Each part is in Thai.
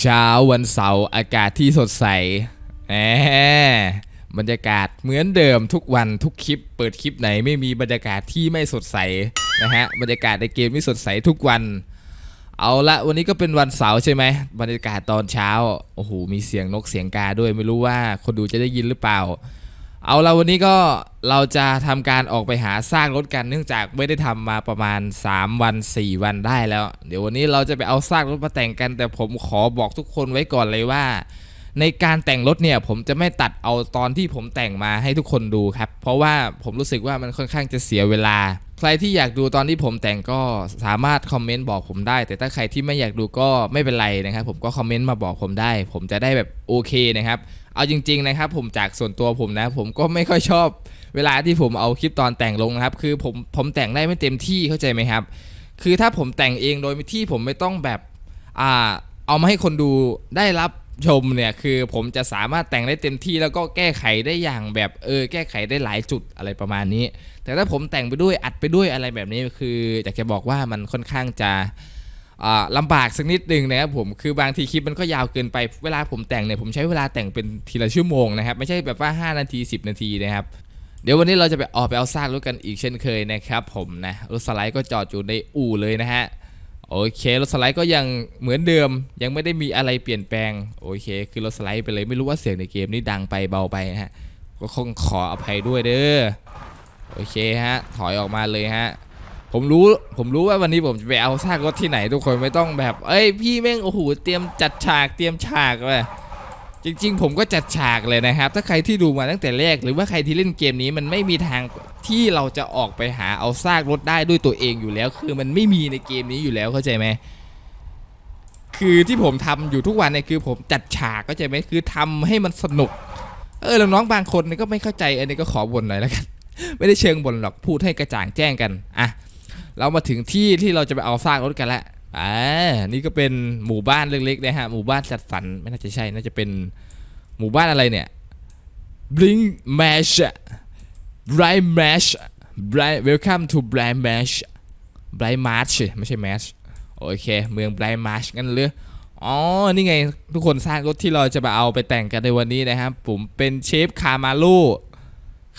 เช้าวันเสาร์อากาศที่สดใสแหมบรรยากาศเหมือนเดิมทุกวันทุกคลิป เปิดคลิปไหนไม่มีบรรยากาศที่ไม่สดใสนะฮะบรรยากาศในเกมที่สดใสทุกวัน เอาละวันนี้ก็เป็นวันเสาร์ใช่ไหมบรรยากาศตอนเช้าโอ้โหมีเสียงนกเสียงกาด้วยไม่รู้ว่าคนดูจะได้ยินหรือเปล่า เอาละวันนี้ก็เราจะทำการออกไปหาซากรถกันเนื่องจากไม่ได้ทำมาประมาณ 3 วัน 4 วันได้แล้ว เดี๋ยววันนี้เราจะไปเอาซากรถมาแต่งกัน แต่ผมขอบอกทุกคนไว้ก่อนเลยว่า ในการแต่งรถเนี่ยผมจะไม่ตัดเอาตอนที่ผมแต่งมาให้ทุกคนดูครับ เพราะว่าผมรู้สึกว่ามันค่อนข้างจะเสียเวลา ใครที่อยากดูตอนที่ผมแต่งก็สามารถคอมเมนต์บอกผมได้ แต่ถ้าใครที่ไม่อยากดูก็ไม่เป็นไรนะครับผมก็คอมเมนต์มาบอกผมได้ ผมจะได้แบบโอเคนะครับ เอาจริง ๆ นะครับผมจากส่วนตัวผมนะ ผมก็ไม่ค่อยชอบเวลาที่ผมเอาคลิปตอนแต่งลงนะครับ คือผมผมแต่งได้ไม่เต็มที่เข้าใจไหมครับ คือถ้าผมแต่งเองโดยที่ผมไม่ต้องแบบอ่าเอามาให้คนดูได้รับชมเนี่ยคือผมจะสามารถแต่งได้เต็มที่แล้วก็แก้ไขได้อย่างแบบเออแก้ไขได้หลายจุดอะไรประมาณนี้ แต่ถ้าผมแต่งไปด้วยอัดไปด้วยอะไรแบบนี้คืออยากจะบอกว่ามันค่อนข้างจะ ลำบากสักนิดหนึ่งนะครับผมคือบางทีคลิปมันก็ยาวเกินไปเวลาผมแต่งเนี่ยผมใช้เวลาแต่งเป็นทีละชั่วโมงนะครับไม่ใช่แบบว่า 5 นาที 10 นาทีนะครับเดี๋ยววันนี้เราจะไปออกไปเอาซากรถกันอีกเช่นเคยนะครับผมนะรถสไลด์ก็จอดอยู่ในอู่เลยนะฮะโอเครถสไลด์ก็ยังเหมือนเดิม ยังไม่ได้มีอะไรเปลี่ยนแปลงโอเค คือรถสไลด์ไปเลยไม่รู้ว่าเสียงในเกมนี่ดังไปเบาไปนะฮะก็คงขออภัยด้วยเด้อโอเคฮะถอยออกมาเลยฮะ ผมรู้ผมรู้ว่าวันนี้ผมจะไปเอาซากรถที่ไหนทุกคนไม่ต้องแบบ เอ้ยพี่แม่งโอ้โหเตรียมจัดฉากเตรียมฉากเลยจริง ๆ ผมก็จัดฉากเลยนะครับ ถ้าใครที่ดูมาตั้งแต่แรก หรือว่าใครที่เล่นเกมนี้มันไม่มีทางที่เราจะออกไปหาเอาซากรถได้ด้วยตัวเองอยู่แล้ว คือมันไม่มีในเกมนี้อยู่แล้วเข้าใจไหมคือที่ผมทำอยู่ทุกวันเนี่ยคือผมจัดฉากเข้าใจไหมคือทำให้มันสนุก เออน้องๆบางคนเนี่ยก็ไม่เข้าใจอันนี้ก็ขอบ่นหน่อยแล้วกัน ไม่ได้เชิงบ่นหรอกพูดให้กระจ่างแจ้งกันอะ เรามาถึงที่ที่เราจะไปเอาซากรถกันแล้วอ่านี่ก็เป็นหมู่บ้านเล็กๆนะฮะหมู่บ้านจัดสรรไม่น่าจะใช่น่าจะเป็นหมู่บ้านอะไรเนี่ย Blink Mash Bright Mash Bright Welcome to Bright Mash Bright March ไม่ใช่ Mash โอเค เมือง Bright March งั้นเลยอ๋อ นี่ไง ทุกคนสร้างรถที่เราจะมาเอาไปแต่งกันในวันนี้นะครับ ผมเป็นเชฟคามาโล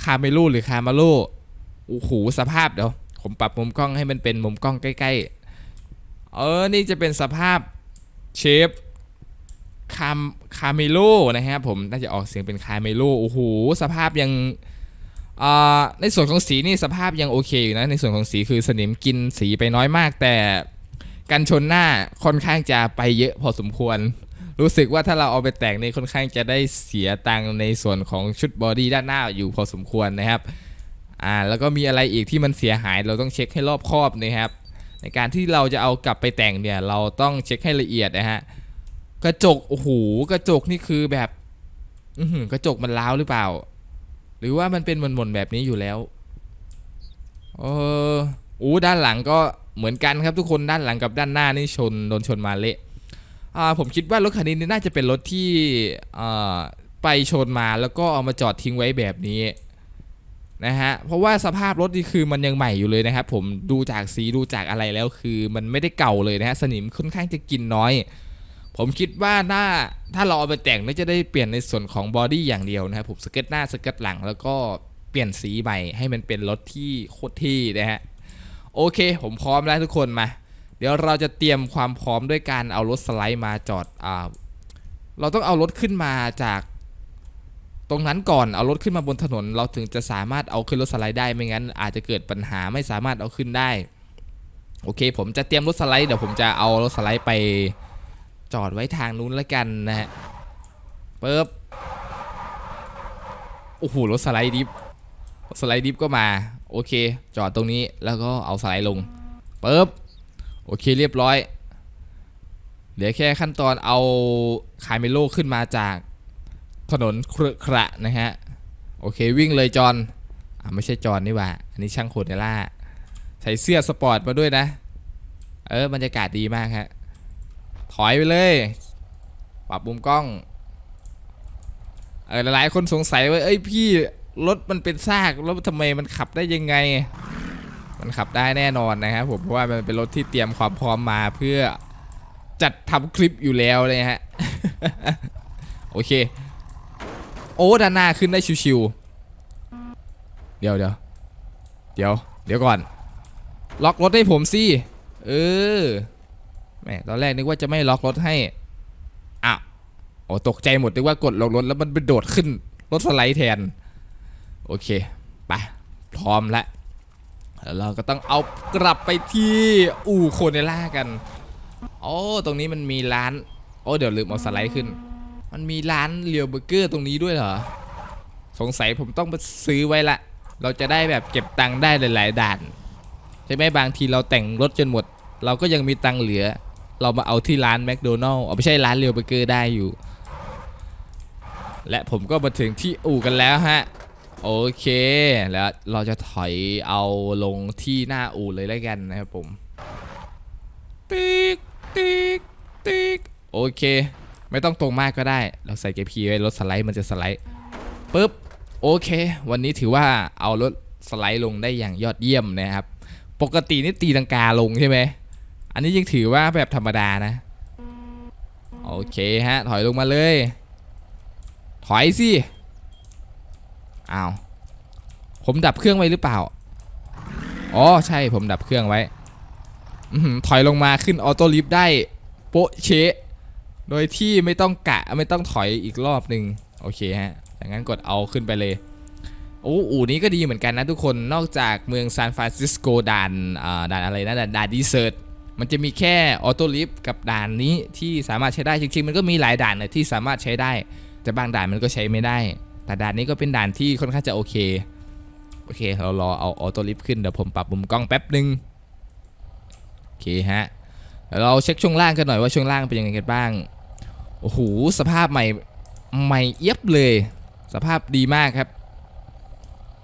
คาเมโลหรือคามาโลโอ้โหสภาพเดี๋ยว ผมปรับมุมกล้องให้มันเป็นมุมกล้องใกล้ ๆ เออ นี่จะเป็นสภาพเชฟคามคาเมโลนะครับผมน่าจะออกเสียงเป็นคาเมโลโอ้โหสภาพยังในส่วนของสีนี่สภาพยังโอเคอยู่นะ ในส่วนของสีคือสนิมกินสีไปน้อยมาก แต่กันชนหน้าค่อนข้างจะไปเยอะพอสมควร รู้สึกว่าถ้าเราเอาไปแต่งนี่ค่อนข้างจะได้เสียตังในส่วนของชุดบอดี้ด้านหน้าอยู่พอสมควรนะครับ อ่าแล้วก็มีอะไรอีกที่มันเสียหายเราต้องเช็คให้รอบคอบนะครับ ในการที่เราจะเอากลับไปแต่งเนี่ยเราต้องเช็คให้ละเอียดนะฮะกระจกโอ้โหกระจกนี่คือแบบอืกระจกมันล้าวหรือเปล่า หรือว่ามันเป็นมนๆแบบนี้อยู่แล้วเอออู้ด้านหลังก็เหมือนกันครับทุกคนด้านหลังกับด้านหน้านี่ชนโดนชนมาเละอ่าผมคิดว่ารถคันนี้น่าจะเป็นรถที่อ่าไปชนมาแล้วก็เอามาจอดทิ้งไว้แบบนี้ นะฮะเพราะว่าสภาพรถนี่คือมันยังใหม่อยู่เลยนะครับผมดูจากสีดูจากอะไรแล้วคือมันไม่ได้เก่าเลยนะฮะสนิมค่อนข้างจะกินน้อย ผมคิดว่าถ้าถ้าเราเอาไปแต่งน่าจะได้เปลี่ยนในส่วนของบอดี้อย่างเดียวนะครับผมสเก็ตหน้าสเก็ตหลังแล้วก็เปลี่ยนสีใหม่ให้มันเป็นรถที่โคตรที่นะฮะโอเค ผมพร้อมแล้วทุกคนมา เดี๋ยวเราจะเตรียมความพร้อมด้วยการเอารถสไลด์มาจอดอ่าเราต้องเอารถขึ้นมาจาก ตรงนั้นก่อนเอารถขึ้นมาบนถนน เราถึงจะสามารถเอาขึ้นรถสไลด์ได้ไม่งั้น อาจจะเกิดปัญหาไม่สามารถเอาขึ้นได้ โอเค ผมจะเตรียมรถสไลด์เดี๋ยวผมจะเอารถสไลด์ไปจอดไว้ทางนู้นแล้วกันนะฮะปึ๊บโอ้โหรถสไลด์ดิฟรถสไลด์ดิฟก็มาโอเค จอดตรงนี้แล้วก็เอาสไลด์ลงปึ๊บโอเคเรียบร้อยเหลือแค่ขั้นตอนเอาคาเมโลขึ้นมาจาก ถนนครุขระนะฮะ โอเควิ่งเลยจอนอ่าไม่ใช่จอนนี่หว่า อันนี้ช่างโคเนล่า ใส่เสื้อสปอร์ตมาด้วยนะ เออบรรยากาศดีมากฮะ ถอยไปเลย ปรับมุมกล้อง เออหลายๆคนสงสัยว่าเอ้ยพี่รถมันเป็นซากแล้วทำไมมันขับได้ยังไง มันขับได้แน่นอนนะครับผมเพราะว่ามันเป็นรถที่เตรียมความพร้อมมาเพื่อจัดทำคลิปอยู่แล้วเลยฮะ โอเค โอ้ด้านหน้าขึ้นได้ชิวๆเดี๋ยวเดี๋ยวเดี๋ยวเดี๋ยวก่อน ล็อกรถให้ผมสิเออแหมตอนแรกนึกว่าจะไม่ล็อกรถให้อ้าวโอ้ตกใจหมดนึกว่ากดล็อกรถแล้วมันไปโดดขึ้นรถสไลด์แทน โอเคไปพร้อมแล้วแล้วเราก็ต้องเอากลับไปที่อู่โคเนล่ากัน โอ้ ตรงนี้มันมีร้าน โอ้ เดี๋ยวลืมเอาสไลด์ขึ้น มันมีร้านเรียวเบอร์เกอร์ตรงนี้ด้วยเหรอ สงสัยผมต้องไปซื้อไว้ละ เราจะได้แบบเก็บตังค์ได้หลายๆด่าน ใช่ไหมบางทีเราแต่งรถจนหมด เราก็ยังมีตังค์เหลือ เรามาเอาที่ร้านแมคโดนัลล์เอาไม่ใช่ร้านเรียวเบอร์เกอร์ได้อยู่ และผมก็มาถึงที่อู่กันแล้วฮะ โอเค แล้วเราจะถอยเอาลงที่หน้าอู่เลยแล้วกันนะครับผม ติ๊กติ๊กติ๊กโอเค ไม่ต้องตรงมากก็ได้ เราใส่เกียร์พีไว้รถสไลด์มันจะสไลด์ปุ๊บโอเค วันนี้ถือว่าเอารถสไลด์ลงได้อย่างยอดเยี่ยมนะครับ ปกตินี่ตีลังกาลงใช่ไหมอันนี้ยังถือว่าแบบธรรมดานะ โอเคฮะ ถอยลงมาเลย ถอยสิอ้าวผมดับเครื่องไว้หรือเปล่า อ๋อใช่ผมดับเครื่องไว้ ถอยลงมาขึ้นออโต้ลิฟต์ได้ โป๊ะเชะ โดยที่ไม่ต้องกะไม่ต้องถอยอีกรอบหนึ่งโอเคฮะดังนั้นกดเอาขึ้นไปเลยโอ้อู่นี้ก็ดีเหมือนกันนะทุกคนนอกจากเมืองซานฟรานซิสโกด่านอ่าด่านอะไรนะด่านด่านดีเซอร์ตมันจะมีแค่ออโต้ลิฟต์กับด่านนี้ที่สามารถใช้ได้จริงๆ มันก็มีหลายด่านนะที่สามารถใช้ได้ แต่บางด่านมันก็ใช้ไม่ได้ แต่ด่านนี้ก็เป็นด่านที่ค่อนข้างจะโอเคโอเคเรารอเอาออโต้ลิฟต์ขึ้นเดี๋ยวผมปรับมุมกล้องแป๊บหนึ่งโอเคฮะเราเช็คช่วงล่างกันหน่อยว่าช่วงล่างเป็นยังไงกันบ้าง โอ้โหสภาพใหม่ใหม่เอียบเลย สภาพดีมากครับ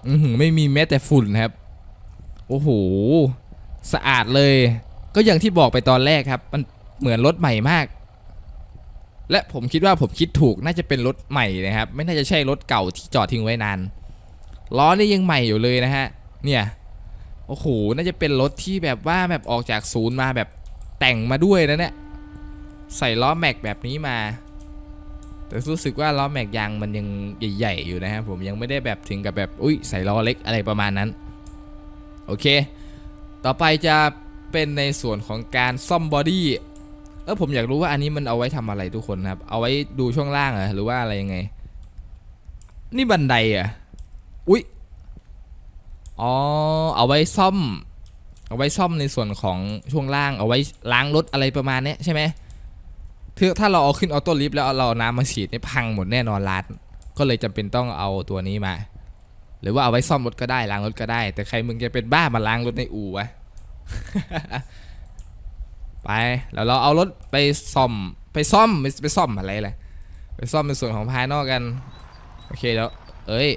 อืไม่มีแม้แต่ฝุ่นครับ โอ้โหสะอาดเลย ก็อย่างที่บอกไปตอนแรกครับ มันเหมือนรถใหม่มาก และผมคิดว่าผมคิดถูกน่าจะเป็นรถใหม่นะครับ ไม่น่าจะใช่รถเก่าที่จอดทิ้งไว้นานล้อนี่ยังใหม่อยู่เลยนะฮะ เนี่ยโอ้โหน่าจะเป็นรถที่แบบว่าแบบออกจากศูนย์มาแบบแต่งมาด้วยนะเนี่ย ใส่ล้อแม็กแบบนี้มา แต่รู้สึกว่าล้อแม็กยางมันยังใหญ่ๆอยู่นะครับผมยังไม่ได้แบบถึงกับแบบอุ้ยใส่ล้อเล็กอะไรประมาณนั้น โอเค ต่อไปจะเป็นในส่วนของการซ่อมบอดี้เออผมอยากรู้ว่าอันนี้มันเอาไว้ทำอะไรทุกคนครับ เอาไว้ดูช่วงล่างเหรอหรือว่าอะไรยังไง นี่บันไดอะอุ้ยอ๋อเอาไว้ซ่อม เอาไว้ซ่อมในส่วนของช่วงล่าง เอาไว้ล้างรถอะไรประมาณนี้ใช่ไหม ถ้าเราเอาขึ้นออโต้ลิฟต์แล้วเราเอาน้ำมาฉีดนี่พังหมดแน่นอนร้าน ก็เลยจำเป็นต้องเอาตัวนี้มา หรือว่าเอาไว้ซ่อมรถก็ได้ล้างรถก็ได้ แต่ใครมึงจะเป็นบ้ามาล้างรถในอู่วะไปแล้วเราเอารถไปซ่อมไปซ่อมไม่ไปซ่อมอะไรเลยไปซ่อมในส่วนของภายนอกกัน โอเคแล้ว เอ้ย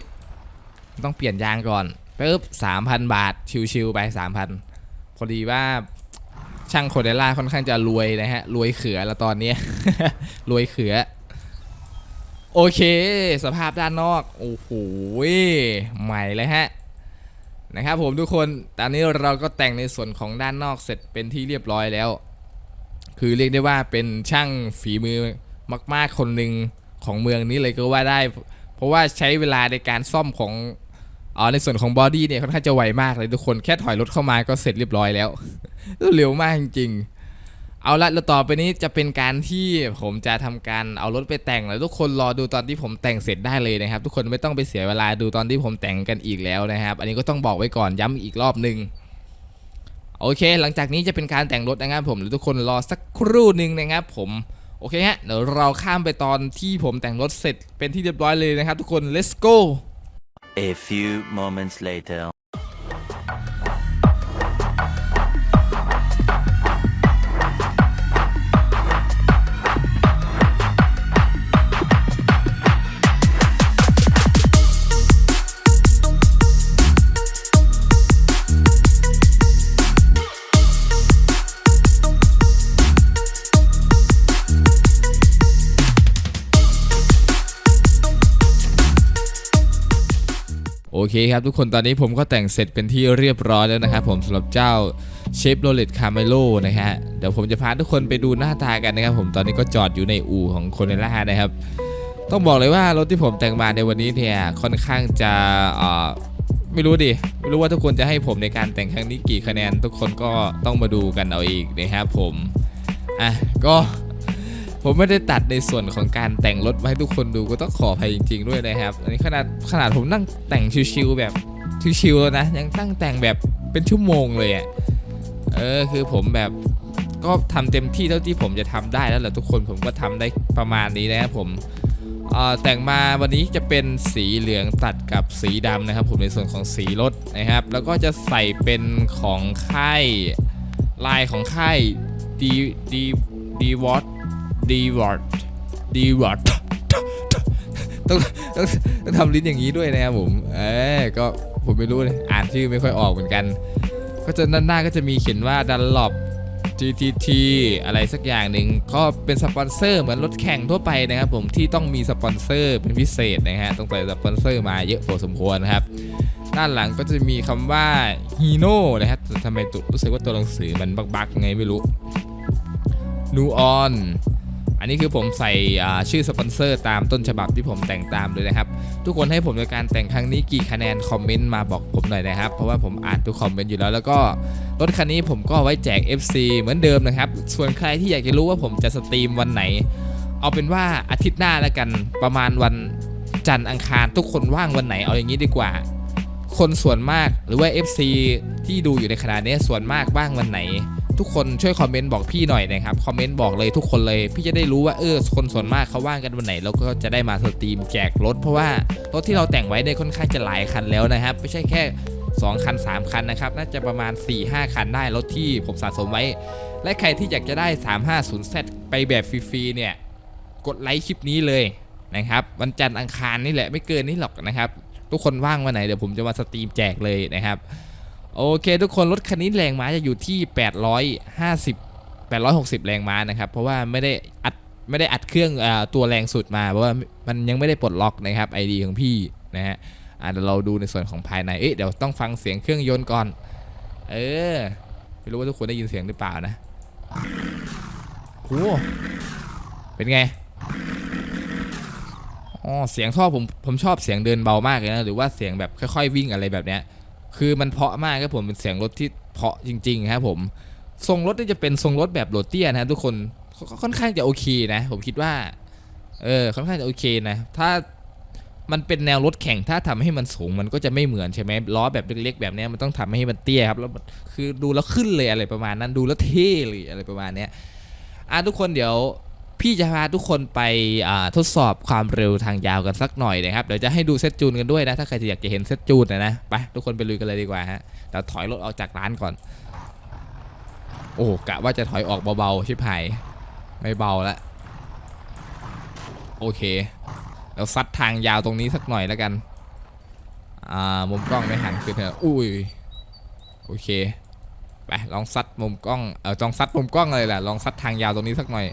ต้องเปลี่ยนยางก่อนปึ๊บสามพันบาท ชิวๆไปสามพันพอดีว่า ช่างโคเดล่าค่อนข้างจะรวยนะฮะ รวยเขือแล้วตอนนี้ รวยเขือ โอเค สภาพด้านนอก โอ้โหใหม่เลยฮะ นะครับผมทุกคน ตอนนี้เราก็แต่งในส่วนของด้านนอกเสร็จเป็นที่เรียบร้อยแล้ว คือเรียกได้ว่าเป็นช่างฝีมือมาก ๆ คนหนึ่งของเมืองนี้เลยก็ว่าได้ เพราะว่าใช้เวลาในการซ่อมของอ๋อในส่วนของบอดี้เนี่ยค่อนข้างจะไวมากเลยทุกคนแค่ถอยรถเข้ามาก็เสร็จเรียบร้อยแล้ว เร็วมากจริงๆ เอาละแล้วต่อไปนี้จะเป็นการที่ผมจะทำการเอารถไปแต่งแล้วทุกคนรอดูตอนที่ผมแต่งเสร็จได้เลยนะครับ ทุกคนไม่ต้องไปเสียเวลาดูตอนที่ผมแต่งกันอีกแล้วนะครับ อันนี้ก็ต้องบอกไว้ก่อนย้ำอีกรอบหนึ่งโอเค หลังจากนี้จะเป็นการแต่งรถนะครับผมทุกคนรอสักครู่หนึ่งนะครับผมโอเคฮะเดี๋ยวเราข้ามไปตอนที่ผมแต่งรถเสร็จเป็นที่เรียบร้อยเลยนะครับทุกคน let's go A few moments later. เคครับทุกคนตอนนี้ผมก็แต่งเสร็จเป็นที่เรียบร้อยแล้วนะครับผมสำหรับเจ้าเชฟโรเลตคาร์เมโลนะฮะเดี๋ยวผมจะพาทุกคนไปดูหน้าตากันนะครับผมตอนนี้ก็จอดอยู่ในอู่ของโคเนล่านะครับต้องบอกเลยว่ารถที่ผมแต่งมาในวันนี้เนี่ยค่อนข้างจะอ่อไม่รู้ดิไม่รู้ว่าทุกคนจะให้ผมในการแต่งครั้งนี้กี่คะแนน ทุกคนก็ต้องมาดูกันเอาเองนะครับผมอะก็ ผมไม่ได้ตัดในส่วนของการแต่งรถมาให้ทุกคนดูก็ต้องขออภัยจริง ๆ ด้วยนะครับ อันนี้ขนาดขนาดผมนั่งแต่งชิวๆแบบชิวๆแล้วนะ ยังตั้งแต่งแบบเป็นชั่วโมงเลยอะ เออคือผมแบบก็ทำเต็มที่เท่าที่ผมจะทำได้แล้วแหละทุกคนผมก็ทำได้ประมาณนี้นะครับผมอ่อแต่งมาวันนี้จะเป็นสีเหลืองตัดกับสีดำนะครับ ผมในส่วนของสีรถนะครับ แล้วก็จะใส่เป็นของค่ายลายของค่ายดีดีดีวอต ดีวอตดีวอร์ตต้องต้องต้องทำลิ้นอย่างนี้ด้วยนะครับผม เออก็ผมไม่รู้เลย อ่านชื่อไม่ค่อยออกเหมือนกัน ก็จะด้านหน้าก็จะมีเขียนว่าดันลอ GTT อะไรสักอย่างหนึ่งก็เป็นสปอนเซอร์เหมือนรถแข่งทั่วไปนะครับผมที่ต้องมีสปอนเซอร์เป็นพิเศษนะฮะต้องใส่สปอนเซอร์มาเยอะพอสมควรนะครับ ด้านหลังก็จะมีคำว่า Hino นะครับทำไมตุรู้สึกว่าตัวหนังสือมันบักๆไงไม่รู้นูออน อันนี้คือผมใส่ชื่อสปอนเซอร์ตามต้นฉบับที่ผมแต่งตามเลยนะครับ ทุกคนให้ผมในการแต่งครั้งนี้กี่คะแนนคอมเมนต์มาบอกผมหน่อยนะครับ เพราะว่าผมอ่านทุกคอมเมนต์อยู่แล้ว แล้วก็รถคันนี้ผมก็ไว้แจก FC เหมือนเดิมนะครับ ส่วนใครที่อยากจะรู้ว่าผมจะสตรีมวันไหน เอาเป็นว่าอาทิตย์หน้าแล้วกันประมาณวันจันทร์อังคารทุกคนว่างวันไหนเอาอย่างนี้ดีกว่า คนส่วนมากหรือว่า FC ที่ดูอยู่ในขณะนี้ส่วนมากว่างวันไหน ทุกคนช่วยคอมเมนต์บอกพี่หน่อยนะครับคอมเมนต์บอกเลยทุกคนเลยพี่จะได้รู้ว่าเออคนส่วนมากเขาว่างกันวันไหนเราก็จะได้มาสตรีมแจกรถ เพราะว่ารถที่เราแต่งไว้เนี่ยค่อนข้างจะหลายคันแล้วนะครับ ไม่ใช่แค่ 2 คัน 3 คันนะครับ น่าจะประมาณ 4-5 คันได้รถที่ผมสะสมไว้ และใครที่อยากจะได้ 350Z ไปแบบฟรีๆเนี่ยกดไลค์คลิปนี้เลยนะครับวันจันทร์อังคารนี่แหละไม่เกินนี้หรอกนะครับ ทุกคนว่างวันไหนเดี๋ยวผมจะมาสตรีมแจกเลยนะครับ โอเคทุกคนรถคันนี้แรงม้าจะอยู่ที่ 850 860 แรงม้านะครับ เพราะว่าไม่ได้อัดไม่ได้อัดเครื่องอตัวแรงสุดมา เพราะว่ามันยังไม่ได้ปลดล็อกนะครับ ID ของพี่นะฮะอะเดี๋ยวเราดูในส่วนของภายในเอ๊ะเดี๋ยวต้องฟังเสียงเครื่องยนต์ก่อน เออไม่รู้ว่าทุกคนได้ยินเสียงหรือเปล่านะโหเป็นไงอ๋อเสียงท่อผมผมชอบเสียงเดินเบามากเลยนะหรือว่าเสียงแบบค่อย ๆ วิ่งอะไรแบบเนี้ย คือมันเพาะมากครับผมเป็นเสียงรถที่เพาะจริงๆครับผมทรงรถนี่จะเป็นทรงรถแบบโรเตียนะทุกคนก็ค่อนข้างจะโอเคนะ ผมคิดว่าเออค่อนข้างจะโอเคนะ ถ้ามันเป็นแนวรถแข่งถ้าทำให้มันสูงมันก็จะไม่เหมือนใช่ไหมล้อแบบเล็กๆ แบบนี้มันต้องทำให้มันเตี้ยครับแล้วคือดูแล้วขึ้นเลยอะไรประมาณนั้นดูแล้วเท่เลยอะไรประมาณเนี้ยอะทุกคนเดี๋ยว พี่จะพาทุกคนไปทดสอบความเร็วทางยาวกันสักหน่อยนะครับ เดี๋ยวจะให้ดูเซตจูนกันด้วยนะ ถ้าใครอยากจะเห็นเซตจูนนะนะ ไปทุกคนไปลุยกันเลยดีกว่าฮะเดี๋ยวถอยรถออกจากร้านก่อน โอ้กะว่าจะถอยออกเบาๆชิบหายไม่เบาละโอเคเราซัดทางยาวตรงนี้สักหน่อยแล้วกัน อ่า มุมกล้องไม่หันขึ้นเถอะอุ้ย โอเค ไป ลองซัดมุมกล้อง เออลองซัดมุมกล้องเลยแหละ ลองซัดทางยาวตรงนี้สักหน่อย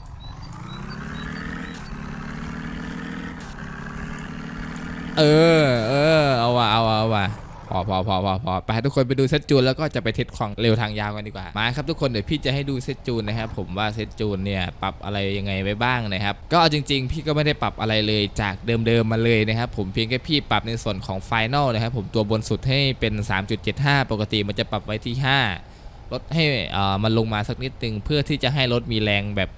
เออ เออ เอาว่ะเอาว่ะเอาว่ะพอพอพอพอพอไปทุกคนไปดูเซตจูนแล้วก็จะไปเทสของเร็วทางยาวกันดีกว่า มาครับทุกคนเดี๋ยวพี่จะให้ดูเซตจูนนะครับผมว่าเซตจูนเนี่ยปรับอะไรยังไงไว้บ้างนะครับ ก็เอาจริง ๆ พี่ก็ไม่ได้ปรับอะไรเลยจากเดิมๆมาเลยนะครับผมเพียงแค่พี่ปรับในส่วนของไฟแนลนะครับผมตัวบนสุดให้เป็น 3.75 ปกติมันจะปรับไว้ที่ 5 ลดให้อ่อมันลงมาสักนิดนึงเพื่อที่จะให้รถมีแรงแบบ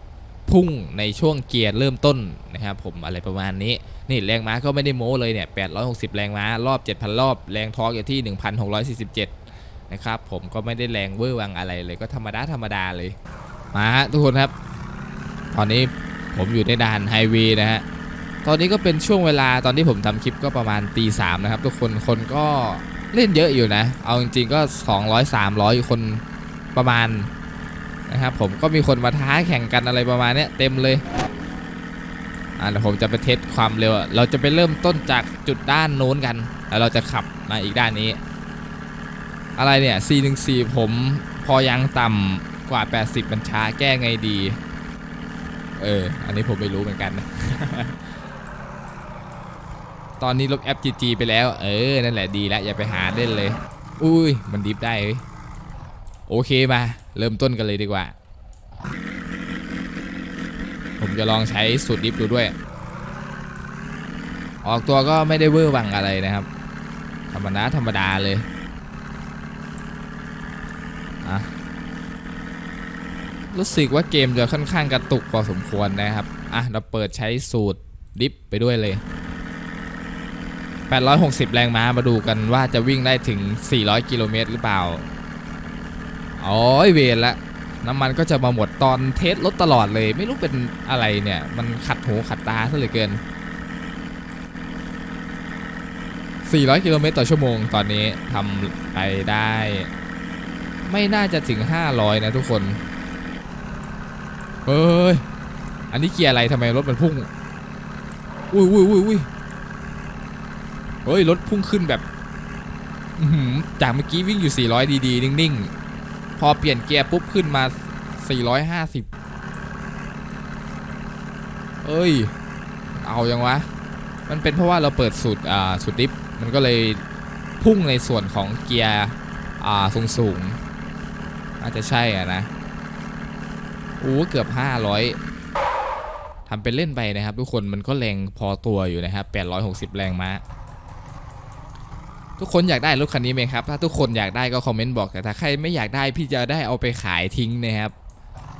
พุ่งในช่วงเกียร์เริ่มต้นนะครับผมอะไรประมาณนี้ นี่แรงม้าก็ไม่ได้โม้เลยเนี่ย860 แรงม้ารอบ 7,000 รอบ แรงทอร์กอยู่ที่ 1,647 นะครับผมก็ไม่ได้แรงเวอร์วังอะไรเลยก็ธรรมดาธรรมดาเลยมาฮะทุกคนครับ ตอนนี้ผมอยู่ในด่านไฮวย์นะฮะตอนนี้ก็เป็นช่วงเวลาตอนที่ผมทำคลิปก็ประมาณตีสามนะครับ ทุกคนคนก็เล่นเยอะอยู่นะ เอาจริงๆก็ 200 300 คนประมาณนะครับผมก็มีคนมาท้าแข่งกันอะไรประมาณเนี้ยเต็มเลย อ่าเดี๋ยวผมจะไปเทสความเร็ว เราจะไปเริ่มต้นจากจุดด้านโน้นกัน แล้วเราจะขับมาอีกด้านนี้ อะไรเนี่ย C14 ผมพอยางต่ำกว่า 80มันช้าแก้ไงดี เออ อันนี้ผมไม่รู้เหมือนกันนะ ตอนนี้ลบ FGG ไปแล้ว เออ นั่นแหละดีแล้ว อย่าไปหาเล่นเลย อุ้ย มันดิฟได้เฮ้ย โอเคมา เริ่มต้นกันเลยดีกว่า ผม จะลองใช้สูตรดิฟดูด้วย ออกตัวก็ไม่ได้เวอร์วังอะไรนะครับ ธรรมดาธรรมดาเลยอะรู้สึกว่าเกมจะค่อนข้างกระตุกพอสมควรนะครับ อะ เราเปิดใช้สูตรดิฟไปด้วยเลย 860 แรงม้ามาดูกันว่าจะวิ่งได้ถึง 400 กิโลเมตรหรือเปล่า อ๋อเวรละ น้ำมันก็จะมาหมดตอนเทสรถตลอดเลย ไม่รู้เป็นอะไรเนี่ย มันขัดหูขัดตาซะเหลือเกิน 400 กิโลเมตรต่อชั่วโมงตอนนี้ทำไปได้ ไม่น่าจะถึง 500 นะทุกคนเฮ้ย อันนี้เกียร์อะไรทำไมรถมันพุ่ง อุ้ยอุ้ยอุ้ยอุ้ยเฮ้ย รถพุ่งขึ้นแบบหือจากเมื่อกี้วิ่งอยู่ 400 ดีๆ นิ่ง ๆ พอเปลี่ยนเกียร์ปุ๊บขึ้นมา 450 เอ้ย เอายังวะ มันเป็นเพราะว่าเราเปิดสูตรอ่าสูตรดิฟ มันก็เลยพุ่งในส่วนของเกียร์อ่าสูงสูงๆน่าจจะใช่อะนะโอ้เกือบ 500ทำเป็นเล่นไปนะครับ ทุกคนมันก็แรงพอตัวอยู่นะครับ 860 แรงม้า ทุกคนอยากได้รถคันนี้ไหมครับ ถ้าทุกคนอยากได้ก็คอมเมนต์บอกแต่ถ้าใครไม่อยากได้พี่จะได้เอาไปขายทิ้งนะครับ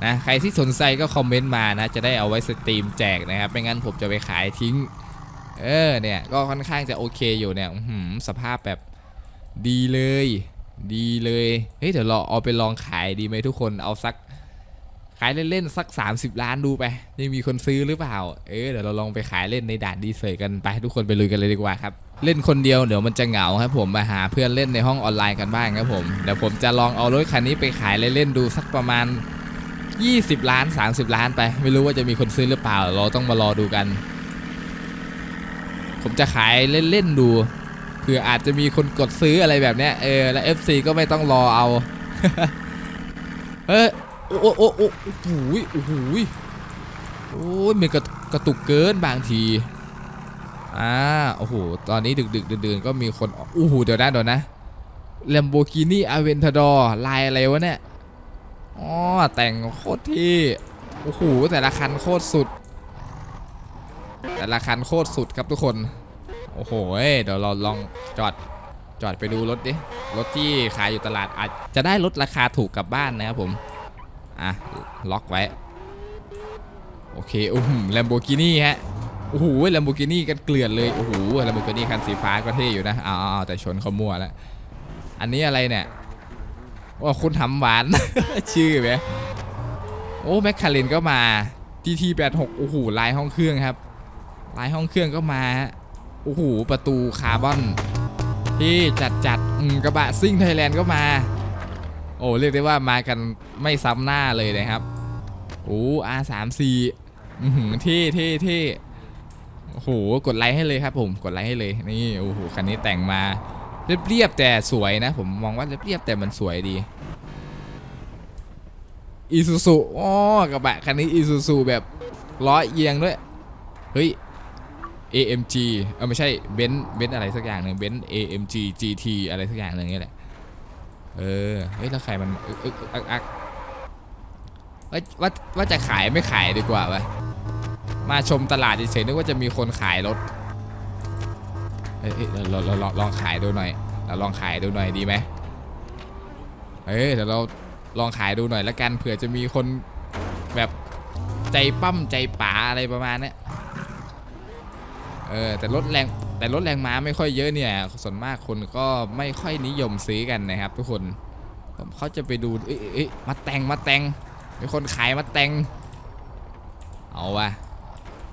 นะใครที่สนใจก็คอมเมนต์มานะจะได้เอาไว้สตรีมแจกนะครับไม่งั้นผมจะไปขายทิ้ง เออเนี่ยก็ค่อนข้างจะโอเคอยู่เนี่ยสภาพแบบดีเลย ดีเลยเฮ้ยเดี๋ยวเราเอาไปลองขายดีไหมทุกคนเอาสักขายเล่นๆสัก 30 ล้านดูไปยังมีคนซื้อหรือเปล่า เออเดี๋ยวเราลองไปขายเล่นในด่านดีเซอร์กันไป ทุกคนไปลุยกันเลยดีกว่าครับ เล่นคนเดียวเดี๋ยวมันจะเหงาครับผมมาหาเพื่อนเล่นในห้องออนไลน์กันบ้างครับผมเดี๋ยวผมจะลองเอารถคันนี้ไปขายเล่นๆดูสักประมาณ 20 ล้าน 30 ล้านไป ไม่รู้ว่าจะมีคนซื้อหรือเปล่า เราต้องมารอดูกัน ผมจะขายเล่นๆดูเผื่ออาจจะมีคนกดซื้ออะไรแบบเนี้ยเออแล้ว FC ก็ไม่ต้องรอเอาเฮ้โอ้โอ้โอ้โอ้โอ้โหโอ้โหโอ้ยมันกระกระตุกเกินบางที อ่าโอ้โหตอนนี้ดึกดึกๆดื่นก็มีคนโอ้โหเดี๋ยวนะเดี๋ยวนะ Lamborghini Aventador ลายอะไรวะเนี่ยอ๋อแต่งโคตรที่โอ้โหแต่ละคันโคตรสุด แต่ละคันโคตรสุดครับทุกคน โอ้โหเอ้ยเดี๋ยวเราลองจอดจอดไปดูรถดิรถที่ขายอยู่ตลาดอาจจะได้ลดราคาถูกกลับบ้านนะครับผมอะล็อกไว้ โอเคโอ้โหแลมโบกินี่ฮะ โอ้โหแลมโบกินี่กันเกลื่อนเลย โอ้โหแลมโบกินี่คันสีฟ้าก็เท่อยู่นะอ้าวแต่ชนเขามั่วแล้ว อันนี้อะไรเนี่ยว่าคุณทำหวาน ชื่อไหมโอ้แมคคาเรนก็มา GT86 โอ้โหลายห้องเครื่องครับ ลายห้องเครื่องก็มาโอ้โหประตูคาร์บอน ที่จัดจัดกระบะซิ่งไทยแลนด์ก็มา โอ้เรียกได้ว่ามากันไม่ซ้ำหน้าเลยนะครับโอ้ R34 อือหือเท่เท่เท่ โอ้โหกดไลค์ให้เลยครับผมกดไลค์ให้เลยนี่โอ้โหคันนี้แต่งมาเรียบๆแต่สวยนะ ผมมองว่าเรียบๆแต่มันสวยดีอีซูซูอ๋อกระบะคันนี้อีซูซูแบบล้อเอียงด้วยเฮ้ย AMG เออไม่ใช่เบนซ์เบนซ์อะไรสักอย่างหนึ่งเบนซ์ AMG GT อะไรสักอย่างหนึ่งนี่แหละเออเฮ้ยแล้วใครมันอึกอึกอักอักว่าว่าว่าจะขายไม่ขายดีกว่าวะ มาชมตลาดเฉยๆนึกว่าจะมีคนขายรถเอ้ยเราเราลองลองขายดูหน่อยเราลองขายดูหน่อยดีไหมเอ้ยเดี๋ยวเราลองขายดูหน่อยละกันเผื่อจะมีคนแบบใจปั้มใจป๋าอะไรประมาณนี้เออแต่รถแรงแต่รถแรงม้าไม่ค่อยเยอะเนี่ยส่วนมากคนก็ไม่ค่อยนิยมซื้อกันนะครับ ทุกคนผมเขาจะไปดูเอ้ยเอ้ยเอ้ยมาแต่งมาแต่งมีคนขายมาแต่งเอาวะ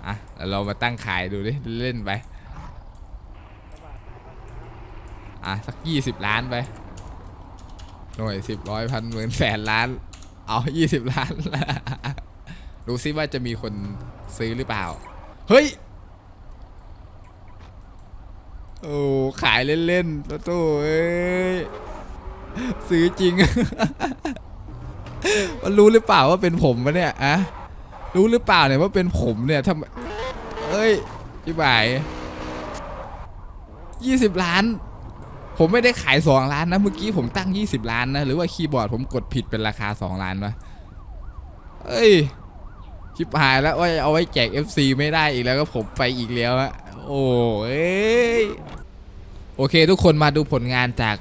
อะเรามาตั้งขายดูดิเล่นไปอะสักยี่สิบล้านไปหน่วยสิบร้อยพันหมื่นแสนล้าน เอายี่สิบล้านดูซิว่าจะมีคนซื้อหรือเปล่า เฮ้ย โอ้ขายเล่นๆตัวตู้เอ้ยซื้อจริง มันรู้หรือเปล่าว่าเป็นผมวะเนี่ยอะ รู้หรือเปล่าเนี่ยว่าเป็นผมเนี่ยทำเอ้ยพี่บ่ายยี่สิบล้าน ผมไม่ได้ขาย2ล้านนะเมื่อกี้ผมตั้ง20ล้านนะหรือว่าคีย์บอร์ดผมกดผิดเป็นราคา2ล้านวะเอ้ยชิบหายแล้วว่าเอาไว้แจก FC ไม่ได้อีกแล้วก็ผมไปอีกแล้วอะโอ้เอ้ยโอเคทุกคนมาดูผลงานจาก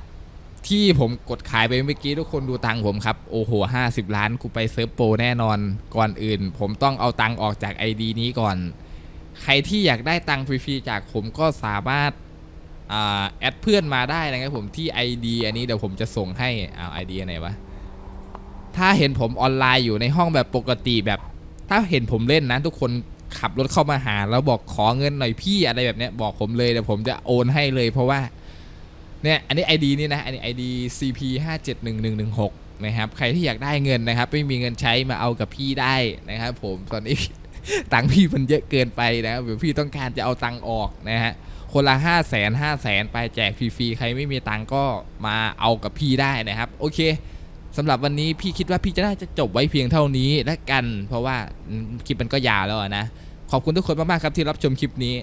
ที่ผมกดขายไปเมื่อกี้ทุกคนดูตังผมครับ โอ้โห50ล้านกูไปเซิร์ฟโปรแน่นอนก่อนอื่น ผมต้องเอาตังออกจาก ID นี้ก่อน ใครที่อยากได้ตังฟรีๆจากผมก็สามารถแอดเพื่อนมาได้นะครับผมที่ ID อันนี้เดี๋ยวผมจะส่งให้อ้าว ID อันไหนวะถ้าเห็นผมออนไลน์อยู่ในห้องแบบปกติแบบ ถ้าเห็นผมเล่นนะทุกคนขับรถเข้ามาหาแล้วบอกขอเงินหน่อยพี่อะไรแบบเนี้ยบอกผมเลยเดี๋ยวผมจะโอนให้เลยเพราะว่า เนี่ยอันนี้ ID นี่นะอันนี้ ID CP 5 7 1 1 1 6นะครับใครที่อยากได้เงินนะครับ ไม่มีเงินใช้มาเอากับพี่ได้นะครับผมตอนนี้ตังค์พี่มันเยอะเกินไปนะครับเดี๋ยวพี่ต้องการจะเอาตังค์ออกนะฮะคนละ 5 0 0แสนห้าแสนไปแจกฟรีๆ ใครไม่มีตังค์ก็มาเอากับพี่ได้นะครับ โอเคสำหรับวันนี้พี่คิดว่าพี่จะน่าจะจบไว้เพียงเท่านี้และกัน เพราะว่าคลิปมันก็ยาวแล้วนะ ขอบคุณทุกคนมากๆครับที่รับชมคลิปนี้